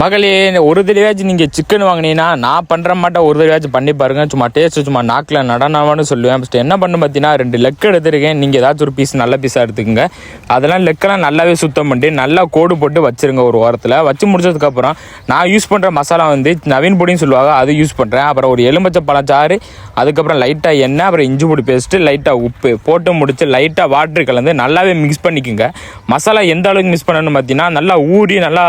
மகளே ஒரு தடவையாச்சும் நீங்கள் சிக்கன் வாங்கினீங்கன்னா நான் பண்ணுற மாட்டேன். ஒரு தடவையாச்சும் பண்ணி பாருங்க. சும்மா டேஸ்ட் சும்மா நாக்கில் நடனவான்னு சொல்லுவேன். ஃபஸ்ட்டு என்ன பண்ணு பார்த்தீங்கன்னா ரெண்டு லெக் எடுத்துருக்கேன். நீங்கள் ஏதாச்சும் ஒரு பீஸ் நல்ல பீஸாக எடுத்துக்கோங்க. அதெல்லாம் லெக்கெல்லாம் நல்லாவே சுத்தம் பண்ணி நல்லா கோடு போட்டு வச்சிருங்க ஒரு வாரத்தில். வச்சு முடிச்சதுக்கப்புறம் நான் யூஸ் பண்ணுற மசாலா வந்து நவீன் பொடின்னு சொல்லுவாங்க அது யூஸ் பண்ணுறேன் அப்புறம் ஒரு எலும்பச்சை பழச்சாறு அதுக்கப்புறம் லைட்டாக எண்ணெய் அப்புறம் இஞ்சி பொடி பேஸ்ட்டு லைட்டாக உப்பு போட்டு முடிச்சு லைட்டாக வாட்ரு கலந்து நல்லாவே மிக்ஸ் பண்ணிக்கோங்க. மசாலா எந்த அளவுக்கு மிக்ஸ் பண்ணணும்னு பார்த்தீங்கன்னா நல்லா ஊறி நல்லா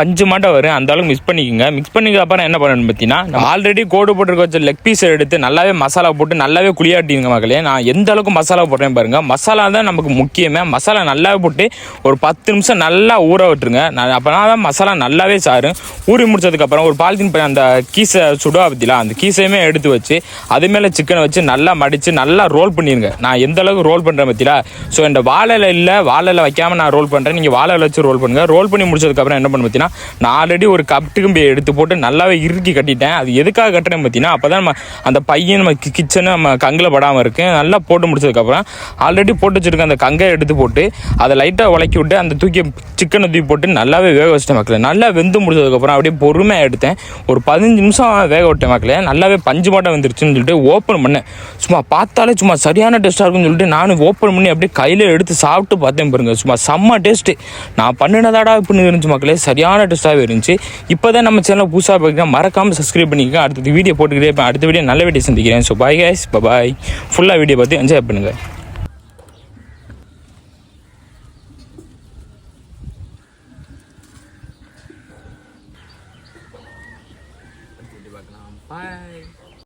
பஞ்சு மாட்டம் வரும் அந்த அளவுக்கு மிக்ஸ் பண்ணிக்கோங்க. மிக்ஸ் பண்ணிக்க அப்புறம் என்ன பண்ணணும் பார்த்தீங்கன்னா ஆல்ரெடி கோடு போட்டுருக்க வச்ச லெக் பீஸ் எடுத்து நல்லாவே மசாலா போட்டு நல்லாவே குளியாட்டிங்க மக்களே. நான் எந்த அளவுக்கு மசாலா போடுறேன் பாருங்க. மசாலா தான் நமக்கு முக்கியமே. மசாலா நல்லாவே போட்டு ஒரு பத்து நிமிஷம் நல்லா ஊற விட்டுருங்க. நான் அப்போனா தான் மசாலா நல்லாவே சாரும் ஊறி முடிச்சதுக்கப்புறம் ஒரு பாலித்தீன் அந்த கீசை சுடுவா பற்றிலாம் அந்த கீசையுமே எடுத்து வச்சு அது மேலே சிக்கனை வச்சு நல்லா மடித்து நல்லா ரோல் பண்ணிடுங்க நான் எந்த அளவுக்கு ரோல் பண்ணுறேன் பற்றிலா ஸோ இந்த வாழையில் இல்லை வாழையில் வைக்காமல் நான் ரோல் பண்ணுறேன் நீங்கள் வாழையில வச்சு ரோல் பண்ணுங்கள் ரோல் பண்ணி முடிச்சதுக்கப்புறம் என்ன பண்ணு பார்த்தீங்கன்னா நான் ஆல்ரெடி ஒரு கப்டு கம்பி எடுத்து போட்டு நல்லாவே இறுக்கி கட்டிட்டேன். அது எதுக்காக கட்டுறேன் பார்த்தீங்கன்னா அப்போ தான் நம்ம அந்த பையன் நம்ம கிச்சனு நம்ம கங்கில் படாமல் இருக்கு. நல்லா போட்டு முடிச்சதுக்கப்புறம் ஆல்ரெடி போட்டு வச்சிருக்க அந்த கங்கை எடுத்து போட்டு அதை லைட்டாக உலக்கி விட்டு அந்த தூக்கி சிக்கனை தூக்கி போட்டு நல்லாவே வேக வச்சிட்டேன் மக்களே. நல்லா வெந்து முடிச்சதுக்கப்புறம் அப்படியே பொறுமையாக எடுத்தேன். ஒரு பதினஞ்சு நிமிஷம் வேக விட்டேன் மக்களே. நல்லாவே பஞ்சு மாட்டம் வந்துருச்சுன்னு சொல்லிட்டு ஓப்பன் பண்ணேன். சும்மா பார்த்தாலே சும்மா சரியான டேஸ்ட்டாக இருக்கும்னு சொல்லிட்டு நானும் ஓப்பன் பண்ணி அப்படியே கையில் எடுத்து சாப்பிட்டு பார்த்தேன் பாருங்க. சும்மா செம்ம டேஸ்ட்டு நான் பண்ணினதாடா இப்படின்னு இருந்துச்சு மக்களே. சரியான டேஸ்ட்டாகவே இருந்துச்சு. இருந்துச்சு. இப்போ தான் நம்ம சேனல் புதுசாக பார்க்குறேன் மறக்காமல் சப்ஸ்கிரைப் பண்ணிக்கோங்க. அடுத்தது வீடியோ போட்டுக்கிட்டே இப்போ அடுத்த வீடியோ நல்ல வீடியோ சந்திக்கிறேன். ஸோ பாய் கைஸ் பாய் ஃபுல்லாக வீடியோ பார்த்து என்ஜாய் பண்ணுங்கள்